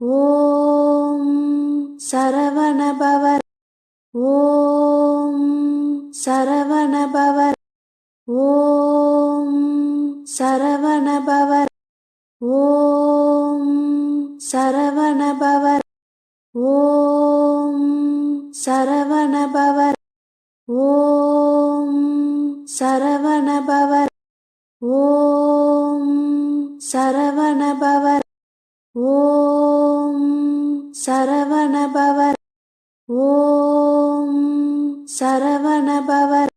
ஓம் சரவணபவர் ஓம் சரவணபவர் ஓம் சரவணபவர் ஓம் சரவணபவர் ஓம் சரவணபவர் ஓம் சரவணபவர் ஓம் சரவணபவர் ஓம் சரவணபவர் ஓம் சரவணபவர்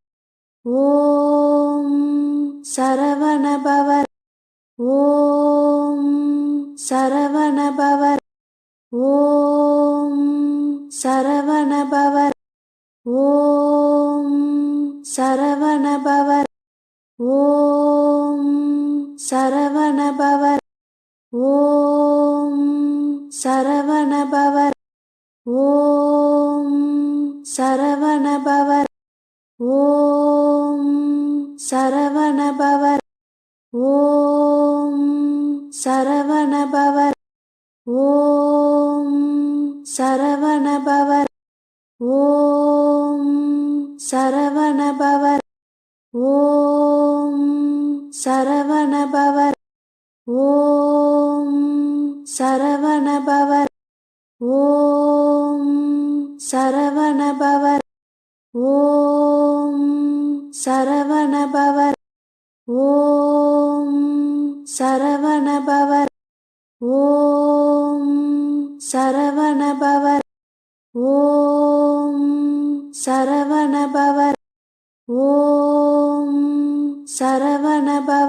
ஓம் சரவணபவர் ஓம் சரவணபவர் ஓம் சரவணபவர் ஓம் சரவணபவர் ஓம் சரவணபவர். சரவணபவர். ஓம் சரவணபவர். ஓம் சரவணபவர். ஓம் சரவணபவர். ஓம் சரவணபவர். ஓம் சரவணபவர். ஓம் சரவணபவர். ஓம் சரவணபவர் ஓம் சரவணபவர் ஓம் சரவணபவர் ஓம் சரவணபவர் ஓம் சரவணபவர்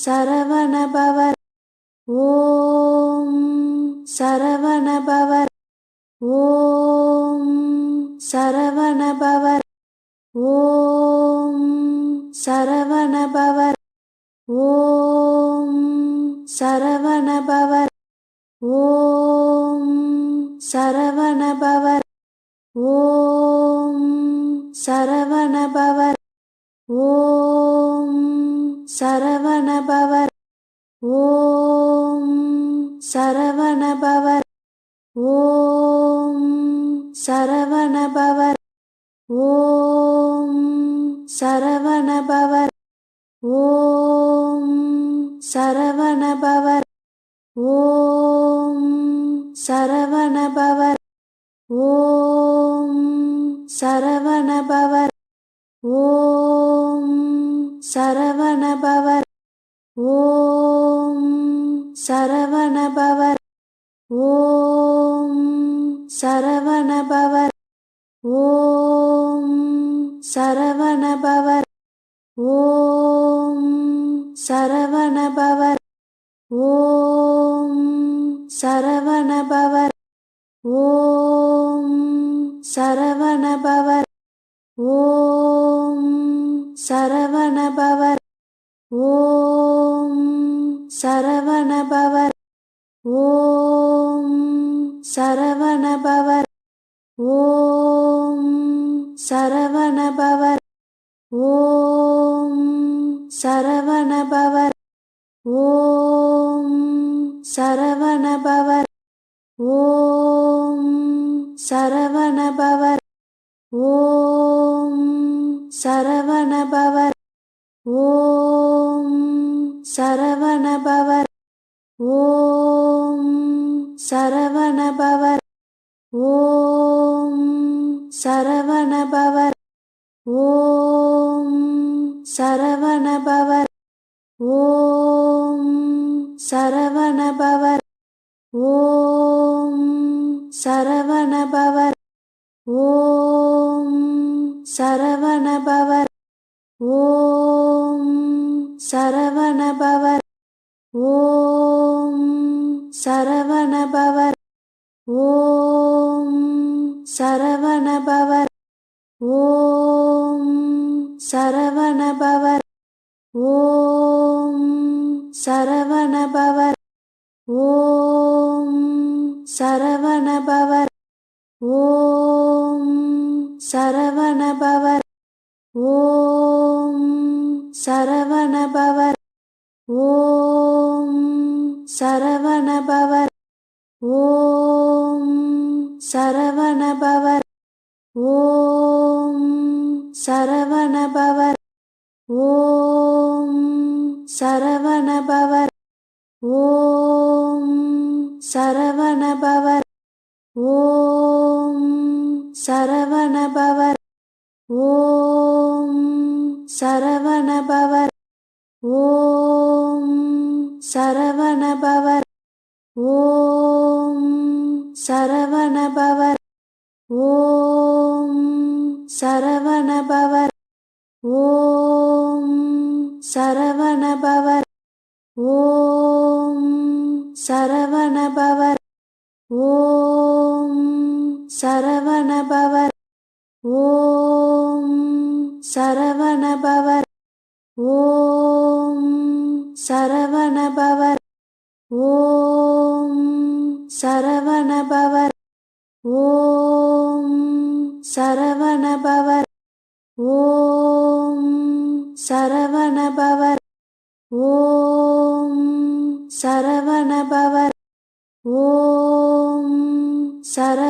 சரவணபவர் ஓம் சரவணபவர் ஓம் சரவணபவர் ஓம் சரவணபவர் ஓம் சரவணபவர் ஓம் சரவணபவர் ஓம் சரவணபவர் ஓம் சர சரவணபவர் ஓம் சரவணபவர் ஓம் சரவணபவர் ஓம் சரவணபவர் ஓம் சரவணபவர் ஓம் சரவணபவர் ஓம் சரவணபவர் சரவணபவர் ஓம் சரவணபவர் ஓம் சரவணபவர் ஓம் சரவணபவர் ஓம் சரவணபவர் ஓம் சரவணபவர் ஓம் சரவணபவர் ஓம் சரவணபவ ஓம் சரவணபவ ஓம் சரவணபவ ஓம் சரவணபவ ஓம் சரவணபவ ஓம் சரவணபவ ஓம் சரவணபவ ஓம் சரவ ॐ सरवणभव ॐ सरवणभव ॐ सरवणभव ॐ सरवणभव ॐ सरवणभव ॐ सरवणभव ॐ सरवणभव ஓம் சரவணபவர் ஓம் சரவணபவர் ஓம் சரவணபவர் ஓம் சரவணபவர் ஓம் சரவணபவர் ஓம் சரவணபவர் ஓம் சரவணபவர் சரவணபவர் ஓம் சரவணபவர் ஓம் சரவணபவர் ஓம் சரவணபவர் ஓம் சரவணபவர் ஓம் சரவணபவர் ஓம் சரவணபவர் ஓம் சர சரவணபவர் ஓம் சரவணபவர் ஓம் சரவணபவர் ஓம் சரவணபவர் ஓம் சரவணபவர் ஓம் சரவணபவர் ஓம் சர